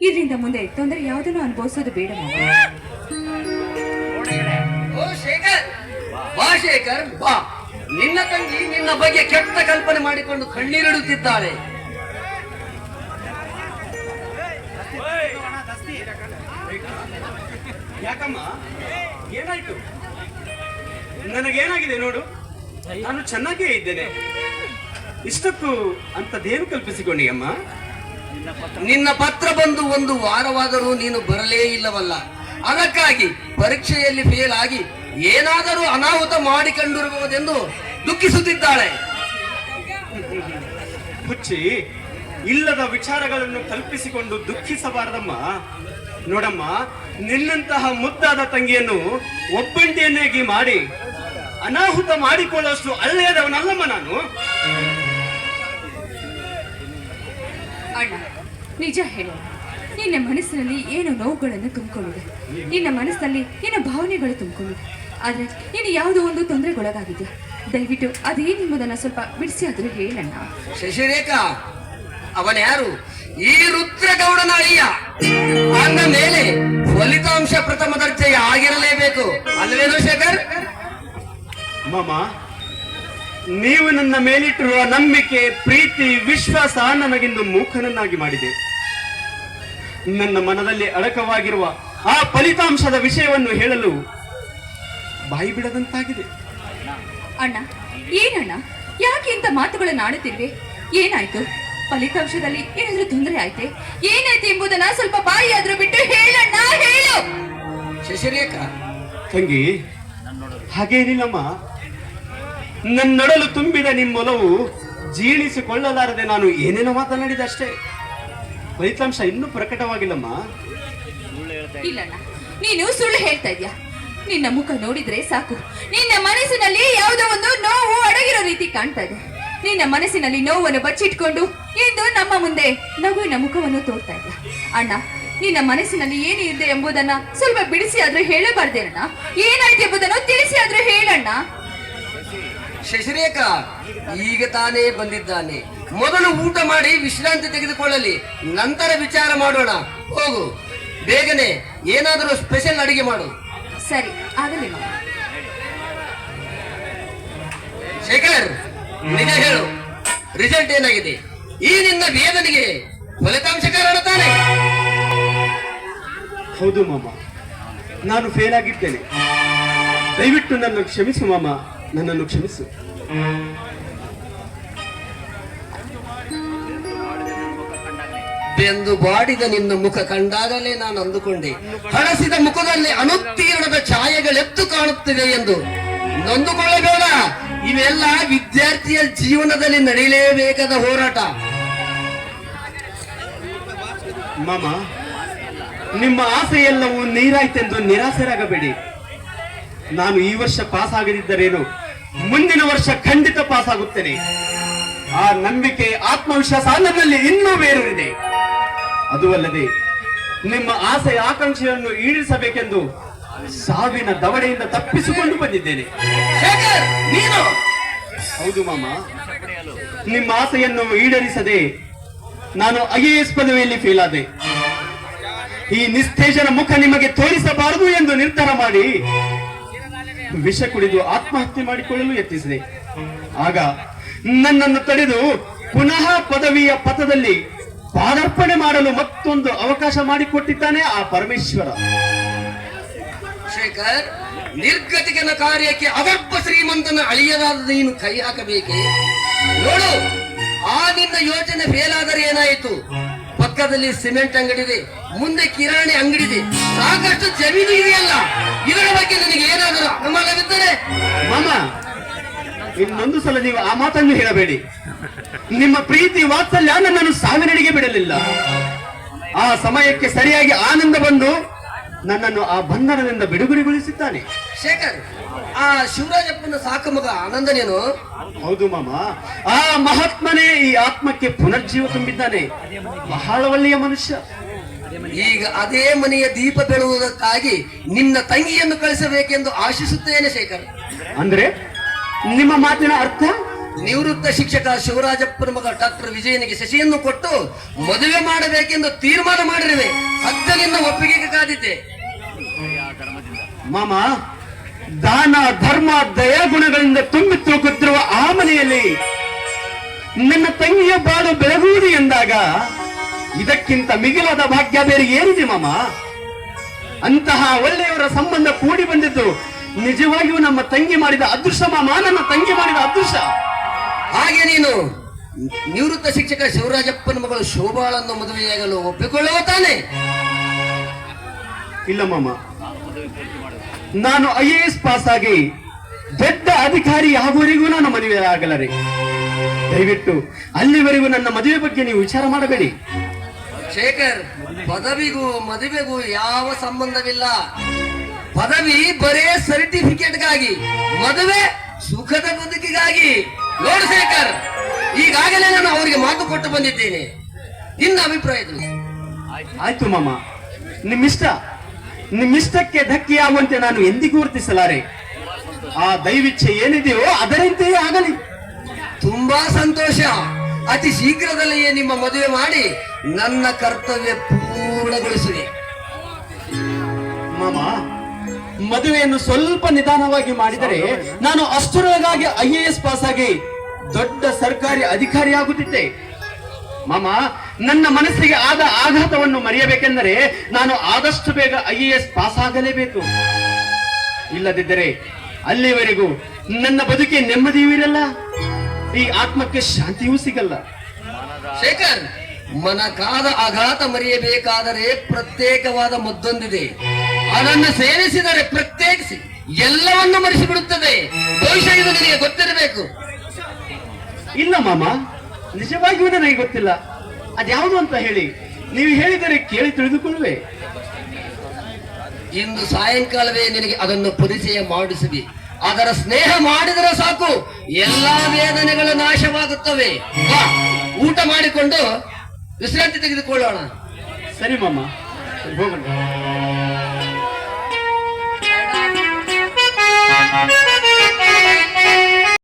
ಇದರಿಂದ ಮುಂದೆ ತೊಂದರೆ ಯಾವುದನ್ನು ಅನುಭವಿಸೋದು ಬೇಡ ಓ ಶೇಖರ್, ಬಾ ನಿನ್ನ ತಂಗಿ ನಿನ್ನ ಬಗ್ಗೆ ಕೆಟ್ಟ ಕಲ್ಪನೆ ಮಾಡಿಕೊಂಡು ಕಣ್ಣೀರಿಡುತ್ತಿದ್ದಾಳೆ. ಯಾಕಮ್ಮ, ಏನಾಯ್ತು? ನನಗೇನಾಗಿದೆ ನೋಡು? ನಾನು ಚೆನ್ನಾಗೇ ಇದ್ದೇನೆ. ಇಷ್ಟಕ್ಕೂ ಅಂತದೇನು ಕಲ್ಪಿಸಿಕೊಂಡಿ ಅಮ್ಮ. ನಿನ್ನ ಪತ್ರ. ಬಂದು ಒಂದು ವಾರವಾದರೂ ನೀನು ಬರಲೇ ಇಲ್ಲವಲ್ಲ. ಅದಕ್ಕಾಗಿ ಪರೀಕ್ಷೆಯಲ್ಲಿ ಫೇಲ್ ಆಗಿ ಏನಾದರೂ ಅನಾಹುತ ಮಾಡಿಕೊಂಡಿರಬಹುದೆಂದು ದುಃಖಿಸುತ್ತಿದ್ದಾಳೆ. ಹುಚ್ಚಿ ಇಲ್ಲದ ವಿಚಾರಗಳನ್ನು ಕಲ್ಪಿಸಿಕೊಂಡು ದುಃಖಿಸಬಾರದಮ್ಮ. ನೋಡಮ್ಮ ನಿನ್ನಂತಹ ಮುದ್ದಾದ ತಂಗಿಯನ್ನು ಒಬ್ಬಂಟಿಯನ್ನಾಗಿ ಮಾಡಿ ಅನಾಹುತ ಮಾಡಿಕೊಳ್ಳುವಷ್ಟು ಅಲ್ಲೇದವನಲ್ಲಮ್ಮ ನಾನು. ಅಣ್ಣ ನಿಜ ಹೇಳು. ನಿನ್ನ ಮನಸ್ಸಿನಲ್ಲಿ ಏನು ನೋವುಗಳನ್ನು ತುಂಬಿಕೊಂಡಿದೆ ನಿನ್ನ ಮನಸ್ಸಿನಲ್ಲಿ ಏನು ಭಾವನೆಗಳು ತುಂಬಿಕೊಂಡಿದೆ ಆದರೆ ನೀನು ಯಾವುದೋ ಒಂದು ತೊಂದರೆಗೊಳಗಾಗಿದೆ. ದಯವಿಟ್ಟು ಅದೇನೆಂಬುದನ್ನು ಸ್ವಲ್ಪ ಬಿಡಿಸಿ ಆದರೂ ಹೇಳಣ್ಣ. ಶಶಿರೇಖಾ ಅವನ ಯಾರು? ಈ ರುದ್ರಗೌಡನ ಅಯ್ಯ ಅಂದ ಮೇಲೆ ಫಲಿತಾಂಶ ಪ್ರಥಮ ದರ್ಜೆಯ ಆಗಿರಲೇಬೇಕು. ಅಲ್ಲವೇನು ಶೇಖರ್? ಮಾಮ ನೀವು ನನ್ನ ಮೇಲಿಟ್ಟಿರುವ ನಂಬಿಕೆ ಪ್ರೀತಿ ವಿಶ್ವಾಸ ನನಗಿಂದು ಮೂಕನನ್ನಾಗಿ ಮಾಡಿದೆ. ನನ್ನ ಮನದಲ್ಲಿ ಅಡಕವಾಗಿರುವ ಆ ಫಲಿತಾಂಶದ ವಿಷಯವನ್ನು ಹೇಳಲು ಬಾಯಿ ಬಿಡದಂತಾಗಿದೆ. ಅಣ್ಣ ಏನಣ್ಣ? ಯಾಕೆ ಇಂಥ ಮಾತುಗಳನ್ನು ಆಡುತ್ತಿರುವೆ? ಏನಾಯ್ತು? ಫಲಿತಾಂಶದಲ್ಲಿ ಏನಾದ್ರೂ ತೊಂದರೆ ಆಯ್ತೆ? ಏನಾಯ್ತು ಎಂಬುದನ್ನ ಸ್ವಲ್ಪ ಬಾಯಿ ಆದ್ರೂ ಬಿಟ್ಟು ಹೇಳಣ್ಣ ಹೇಳು! ಶಶಿರೇಖಾ! ತಂಗಿ ಹಾಗೇನಿಲ್ಲಮ್ಮ. ನನ್ನೊಡಲು ತುಂಬಿದ ನಿಮ್ಮೊಲವು ಜೀರ್ಣಿಸಿಕೊಳ್ಳಲಾರದೆ ನಾನು ಏನೇನೋ ಮಾತನಾಡಿದೆ ಅಷ್ಟೇ. ಫಲಿತಾಂಶ ಇನ್ನೂ ಪ್ರಕಟವಾಗಿಲ್ಲಮ್ಮ. ಇಲ್ಲಣ್ಣ ನೀನು ಸುಳ್ಳು ಹೇಳ್ತಾ ಇದ್ಯಾ ನಿನ್ನ ಮುಖ ನೋಡಿದ್ರೆ ಸಾಕು. ನಿನ್ನ ಮನಸ್ಸಿನಲ್ಲಿ ಯಾವುದೋ ಒಂದು ನೋವು ಅಡಗಿರೋ ರೀತಿ ಕಾಣ್ತಾ ಇದೆ. ನಿನ್ನ ಮನಸ್ಸಿನಲ್ಲಿ ನೋವನ್ನು ಬಚ್ಚಿಟ್ಕೊಂಡು ಇಂದು ನಮ್ಮ ಮುಂದೆ ನಗುವಿನ ಮುಖವನ್ನು ತೋರ್ತಾ ಇದ್ಯಾ ಅಣ್ಣ ನಿನ್ನ ಮನಸ್ಸಿನಲ್ಲಿ ಏನು ಇದೆ ಎಂಬುದನ್ನ ಸ್ವಲ್ಪ ಬಿಡಿಸಿ ಆದ್ರೂ ಹೇಳಬಾರ್ದೆ ಅಣ್ಣ ಏನಾಯ್ತು ಎಂಬುದನ್ನು ತಿಳಿಸಿ ಆದ್ರೂ ಹೇಳಣ್ಣ. ಶಶಿರೇಖಾ ಈಗ ತಾನೇ ಬಂದಿದ್ದಾನೆ. ಮೊದಲು ಊಟ ಮಾಡಿ ವಿಶ್ರಾಂತಿ ತೆಗೆದುಕೊಳ್ಳಲಿ. ನಂತರ ವಿಚಾರ ಮಾಡೋಣ. ಹೋಗು. ಬೇಗನೆ ಏನಾದರೂ ಸ್ಪೆಷಲ್ ಅಡಿಗೆ ಮಾಡು. ಸರಿ ಆಗಲಿ ಶೇಖರ್ ನಿಜ ಹೇಳು. ರಿಸಲ್ಟ್ ಏನಾಗಿದೆ? ಈ ನಿನ್ನ ವೇದನೆಗೆ ಫಲಿತಾಂಶ ಕಾರಣ ತಾನೆ. ಹೌದು ಮಾಮ. ನಾನು ಫೇಲ್ ಆಗಿದ್ದೇನೆ. ದಯವಿಟ್ಟು ನನ್ನ ಕ್ಷಮಿಸು ಮಾಮ. ನನ್ನನ್ನು ಕ್ಷಮಿಸು. ಬೆಂದು ಬಾಡಿದ ನಿನ್ನ ಮುಖ ಕಂಡಾಗಲೇ ನಾನು ಅಂದುಕೊಂಡೆ. ಹಳಸಿದ ಮುಖದಲ್ಲಿ ಅನುತ್ತೀರ್ಣದ ಛಾಯೆಗಳೆತ್ತು ಕಾಣುತ್ತಿವೆ ಎಂದು. ನೊಂದುಕೊಳ್ಳಬೇಡ. ಇವೆಲ್ಲ ವಿದ್ಯಾರ್ಥಿಯ ಜೀವನದಲ್ಲಿ ನಡೆಯಲೇಬೇಕಾದ ಹೋರಾಟ. ಮಾಮ, ನಿಮ್ಮ ಆಸೆ ಎಲ್ಲವೂ ನೀರಾಯ್ತೆಂದು ನಿರಾಸೆರಾಗಬೇಡಿ. ನಾನು ಈ ವರ್ಷ ಪಾಸ್ ಆಗದಿದ್ದರೇನು ಮುಂದಿನ ವರ್ಷ ಖಂಡಿತ ಪಾಸ್ ಆಗುತ್ತೇನೆ ಆ ನಂಬಿಕೆ ಆತ್ಮವಿಶ್ವಾಸ ನನ್ನಲ್ಲಿ ಇನ್ನೂ ಬೇರೂರಿದೆ. ಅದು ಅಲ್ಲದೆ ನಿಮ್ಮ ಆಸೆ ಆಕಾಂಕ್ಷೆಯನ್ನು ಈಡಿಸಬೇಕೆಂದು ಸಾವಿನ ದವಡೆಯಿಂದ ತಪ್ಪಿಸಿಕೊಂಡು ಬಂದಿದ್ದೇನೆ. ನೀನು! ಹೌದು ಮಾಮ. ನಿಮ್ಮ ಆಸೆಯನ್ನು ಈಡೇರಿಸದೆ ನಾನು ಐ ಎಸ್ ಪದವಿಯಲ್ಲಿ ಫೇಲ್ ಆದೆ. ಈ ನಿಸ್ತೇಜನ ಮುಖ ನಿಮಗೆ ತೋರಿಸಬಾರದು ಎಂದು ನಿರ್ಧಾರ ಮಾಡಿ ವಿಷ ಕುಡಿದು ಆತ್ಮಹತ್ಯೆ ಮಾಡಿಕೊಳ್ಳಲು ಯತ್ನಿಸಿದೆ. ಆಗ ನನ್ನನ್ನು ತಡೆದು ಪುನಃ ಪದವಿಯ ಪಥದಲ್ಲಿ ಪಾದಾರ್ಪಣೆ ಮಾಡಲು ಮತ್ತೊಂದು ಅವಕಾಶ ಮಾಡಿಕೊಟ್ಟಿದ್ದಾನೆ ಆ ಪರಮೇಶ್ವರ. ಶೇಖರ್, ನಿರ್ಗತಿಕನ ಕಾರ್ಯಕ್ಕೆ ಅದರ್ಪ ಶ್ರೀಮಂತನ ಅಳಿಯದಾದ ನೀನು ಕೈ ಹಾಕಬೇಕೆ? ನೋಡು, ಆ ನಿನ್ನ ಯೋಚನೆ ಫೇಲ್ ಏನಾಯಿತು? ಪಕ್ಕದಲ್ಲಿ ಸಿಮೆಂಟ್ ಅಂಗಡಿ ಇದೆ ಮುಂದೆ ಕಿರಾಣಿ ಅಂಗಡಿ ಇದೆ ಸಾಕಷ್ಟು ಜಮೀನು ಇದೆಯಲ್ಲ ಇದರ ಬಗ್ಗೆ ನನಗೆ ಏನಾದರೂ ಅನುಮಾನವಿದ್ದರೆ? ಮಾಮ ಇನ್ನೊಂದು ಸಲ ನೀವು ಆ ಮಾತನ್ನು ಹೇಳಬೇಡಿ. ನಿಮ್ಮ ಪ್ರೀತಿ ವಾತ್ಸಲ್ಯ ನನ್ನನ್ನು ಸಾವಿನಡಿಗೆ ಬಿಡಲಿಲ್ಲ. ಆ ಸಮಯಕ್ಕೆ ಸರಿಯಾಗಿ ಆನಂದ ಬಂದು ನನ್ನನ್ನು ಆ ಬಂಧನದಿಂದ ಬಿಡುಗಡೆಗೊಳಿಸಿದ್ದಾನೆ. ಶೇಖರ್ ಆ ಶಿವರಾಜಪ್ಪನ ಸಾಕು ಮಗ ಆನಂದನೇನು? ಹೌದು ಮಾಮ. ಆ ಮಹಾತ್ಮನೇ ಈ ಆತ್ಮಕ್ಕೆ ಪುನರ್ಜೀವ ತುಂಬಿದ್ದಾನೆ. ಬಹಳ ಒಳ್ಳೆಯ ಮನುಷ್ಯ. ಈಗ ಅದೇ ಮನೆಯ ದೀಪ ಬೆಳುವುದಕ್ಕಾಗಿ ನಿನ್ನ ತಂಗಿಯನ್ನು ಕಳಿಸಬೇಕೆಂದು ಆಶಿಸುತ್ತೇನೆ ಶೇಖರ್. ಅಂದ್ರೆ? ನಿಮ್ಮ ಮಾತಿನ ಅರ್ಥ? ನಿವೃತ್ತ ಶಿಕ್ಷಕ ಶಿವರಾಜಪ್ಪನ ಮಗ ಡಾಕ್ಟರ್ ವಿಜಯನಿಗೆ ಶಶಿಯನ್ನು ಕೊಟ್ಟು ಮದುವೆ ಮಾಡಬೇಕೆಂದು ತೀರ್ಮಾನ ಮಾಡಿರುವೆ. ಅದ್ದಲಿಂದ ಒಪ್ಪಿಗೆಗೆ ಕಾದಿದ್ದೆ. ಮಾಮ ದಾನ ಧರ್ಮ ದಯಾಗುಣಗಳಿಂದ ತುಂಬಿ ತೂಕುತ್ತಿರುವ ಆ ಮನೆಯಲ್ಲಿ ನನ್ನ ತಂಗಿಯ ಬಾಳು ಬೆಳಗುವುದು ಎಂದಾಗ ಇದಕ್ಕಿಂತ ಮಿಗಿಲಾದ ಭಾಗ್ಯ ಬೇರೆ ಏನಿದೆ ಮಾಮ? ಅಂತಹ ಒಳ್ಳೆಯವರ ಸಂಬಂಧ ಕೂಡಿ ಬಂದಿದ್ದು ನಿಜವಾಗಿಯೂ ನಮ್ಮ ತಂಗಿ ಮಾಡಿದ ಅದೃಶ್ಯ ಮಾಮ ನನ್ನ ತಂಗಿ ಮಾಡಿದ ಅದೃಶ್ಯ ಹಾಗೆ ನೀನು ನಿವೃತ್ತ ಶಿಕ್ಷಕ ಶಿವರಾಜಪ್ಪನ ಮಗಳು ಶೋಭಾಳನ್ನು ಮದುವೆಯಾಗಲು ಒಪ್ಪಿಕೊಳ್ಳುವ ತಾನೆ? ಇಲ್ಲ ಮಾಮ. ನಾನು ಐ ಎ ಎಸ್ ಪಾಸ್ ಆಗಿ ದೊಡ್ಡ ಅಧಿಕಾರಿ ಯಾವವರೆಗೂ ನಾನು ಮದುವೆ ಆಗಲರಿ. ದಯವಿಟ್ಟು ಅಲ್ಲಿವರೆಗೂ ನನ್ನ ಮದುವೆ ಬಗ್ಗೆ ನೀವು ವಿಚಾರ ಮಾಡಬೇಡಿ. ಶೇಖರ್ ಪದವಿಗೂ ಮದುವೆಗೂ ಯಾವ ಸಂಬಂಧವಿಲ್ಲ. ಪದವಿ ಬರೇ ಸರ್ಟಿಫಿಕೇಟ್ಗಾಗಿ ಮದುವೆ ಸುಖದ ಬದುಕಿಗಾಗಿ. ನೋಡು ಶೇಖರ್ ಈಗಾಗಲೇ ನಾನು ಅವರಿಗೆ ಮಾತು ಕೊಟ್ಟು ಬಂದಿದ್ದೇನೆ. ನಿನ್ನ ಅಭಿಪ್ರಾಯ. ಆಯ್ತು ಮಾಮ ನಿಮ್ಮಿಷ್ಟ? ನಿಮ್ಮಿಷ್ಟಕ್ಕೆ ಧಕ್ಕೆಯಾಗುವಂತೆ ನಾನು ಎಂದಿಗೂ ವರ್ತಿಸಲಾರೆ ಆ ದೈವಿಚ್ಛೆ ಏನಿದೆಯೋ ಅದರಂತೆಯೇ ಆಗಲಿ. ತುಂಬಾ ಸಂತೋಷ. ಅತಿ ಶೀಘ್ರದಲ್ಲಿಯೇ ನಿಮ್ಮ ಮದುವೆ ಮಾಡಿ ನನ್ನ ಕರ್ತವ್ಯ ಪೂರ್ಣಗೊಳಿಸಿದೆ ಮಾಮ ಮದುವೆಯನ್ನು ಸ್ವಲ್ಪ ನಿಧಾನವಾಗಿ ಮಾಡಿದರೆ ನಾನು ಅಷ್ಟರೊಳಗಾಗಿ ಐ ಎ ಎಸ್ ಪಾಸ್ ಆಗಿ ದೊಡ್ಡ ಸರ್ಕಾರಿ ಅಧಿಕಾರಿ ಆಗುತ್ತಿದ್ದೆ. ಮಾಮ ನನ್ನ ಮನಸ್ಸಿಗೆ ಆದ ಆಘಾತವನ್ನು ಮರೆಯಬೇಕೆಂದರೆ ನಾನು ಆದಷ್ಟು ಬೇಗ ಐ ಎ ಎಸ್ ಪಾಸ್ ಆಗಲೇಬೇಕು ಇಲ್ಲದಿದ್ದರೆ ಅಲ್ಲಿವರೆಗೂ ನನ್ನ ಬದುಕಿ ನೆಮ್ಮದಿಯೂ ಇರಲ್ಲ ಈ ಆತ್ಮಕ್ಕೆ ಶಾಂತಿಯೂ ಸಿಗಲ್ಲ. ಶೇಖರ್ ಮನಕಾದ ಆಘಾತ ಮರೆಯಬೇಕಾದರೆ ಪ್ರತ್ಯೇಕವಾದ ಮದ್ದೊಂದಿದೆ ಅದನ್ನು ಸೇರಿಸಿದರೆ ಪ್ರತ್ಯೇಕಿಸಿ ಎಲ್ಲವನ್ನು ಮರೆಸಿಬಿಡುತ್ತದೆ. ಭವಿಷ್ಯ ಇದು ನಿನಗೆ ಗೊತ್ತಿರಬೇಕು. ಇಲ್ಲ ಮಾಮ ನಿಜವಾಗಿಯೂ ನನಗೆ ಗೊತ್ತಿಲ್ಲ. ಅದ್ಯಾವುದು ಅಂತ ಹೇಳಿ. ನೀವು ಹೇಳಿದರೆ ಕೇಳಿ ತಿಳಿದುಕೊಳ್ಳುವೆ. ಇಂದು ಸಾಯಂಕಾಲವೇ ನಿನಗೆ ಅದನ್ನು ಪರಿಚಯ ಮಾಡಿಸಿದಿ ಅದರ ಸ್ನೇಹ ಮಾಡಿದರೆ ಸಾಕು. ಎಲ್ಲಾ ವೇದನೆಗಳು ನಾಶವಾಗುತ್ತವೆ. ಬಾ ಊಟ ಮಾಡಿಕೊಂಡು ವಿಶ್ರಾಂತಿ ತೆಗೆದುಕೊಳ್ಳೋಣ. ಸರಿ ಮಾಮ. ಹೋಗೋಣ.